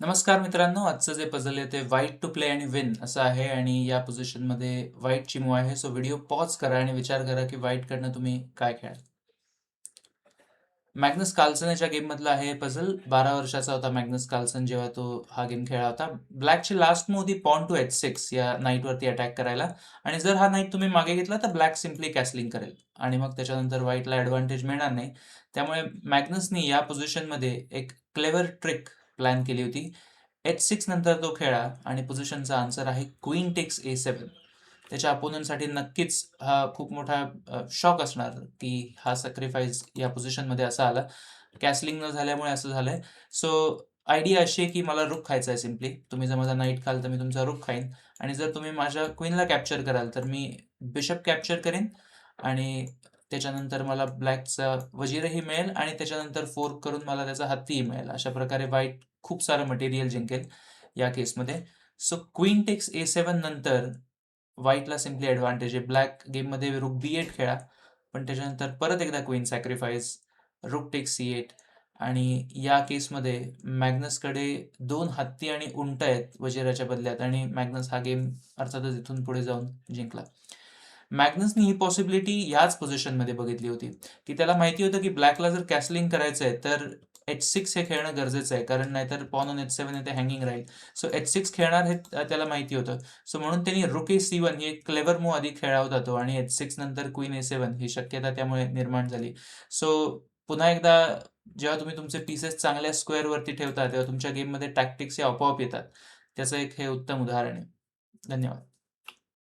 नमस्कार मित्रांनो आजचं जे पझल आहे ते व्हाईट टू प्ले आणि विन असं आहे आणि या पोझिशनमध्ये व्हाईटची मूव आहे. सो व्हिडिओ पॉज करा आणि विचार करा की वाईटकडनं तुम्ही काय खेळाल. मॅग्नस कार्लसनच्या गेममधला आहे पझल बारा वर्षाचा होता मॅग्नस कार्लसन जेव्हा तो हा गेम खेळला होता. ब्लॅकची लास्ट मूव होती पॉन टू एच सिक्स या नाईटवरती अटॅक करायला. आणि जर हा नाईट तुम्ही मागे घेतला तर ब्लॅक सिम्पली कॅसलिंग करेल. आणि मग त्याच्यानंतर व्हाईटला ॲडव्हान्टेज मिळणार नाही. त्यामुळे मॅग्नसनी या पोझिशनमध्ये एक क्लेवर ट्रिक प्लॅन केली होती. एच सिक्स नंतर तो खेळा आणि पोझिशनचा आन्सर आहे क्वीन टेक्स ए सेवन त्याच्या अपोनंटसाठी नक्कीच हा खूप मोठा शॉक असणार की हा सॅक्रिफाईस या पोझिशनमध्ये असा आला. कॅसलिंग न झाल्यामुळे असं झालंय. सो आयडिया अशी आहे की मला रुख खायचा आहे सिम्पली तुम्ही जर माझा नाईट खाल तर मी तुमचा रुख खाईन. आणि जर तुम्ही माझ्या क्वीनला कॅप्चर कराल तर मी बिशप कॅप्चर करेन. आणि त्याच्यानंतर मला ब्लॅकचा वजीरही मिळेल आणि त्याच्यानंतर फोर्क करून मला त्याचा हत्तीही मिळेल. अशा प्रकारे व्हाईट खूप सारं मटेरियल जिंकेल या केसमध्ये so queen takes A seven नंतर व्हाईटला सिम्पली ॲडव्हान्टेज आहे. ब्लॅक गेममध्ये रुक बी एट खेळा पण त्याच्यानंतर परत एकदा queen sacrifice rook takes c eight आणि या केसमध्ये मॅग्नसकडे दोन हत्ती आणि उंट आहेत वजिराच्या बदल्यात आणि मॅग्नस हा गेम अर्थातच इथून पुढे जाऊन जिंकला. मॅग्नसनी ही पॉसिबिलिटी याच पोझिशनमध्ये बघितली होती. की त्याला माहिती होतं की ब्लॅकला जर कॅसलिंग करायचं आहे तर एच सिक्स हे खेळणं गरजेचं आहे. कारण नाहीतर पॉन ऑन एच सेवन येथे हँगिंग राहील. सो एच सिक्स खेळणार हे त्याला माहिती होतं. सो म्हणून त्यांनी रुके सी वन ही एक क्लेवर मूव आधी खेळला होता तो आणि एच सिक्स नंतर क्वीन ए सेवन ही शक्यता त्यामुळे निर्माण झाली. सो पुन्हा एकदा जेव्हा तुम्ही तुमचे पीसेस चांगल्या स्क्वेअरवरती ठेवता तेव्हा तुमच्या गेममध्ये टॅक्टिक्स हे आपोआप येतात. त्याचं एक हे उत्तम उदाहरण आहे. धन्यवाद.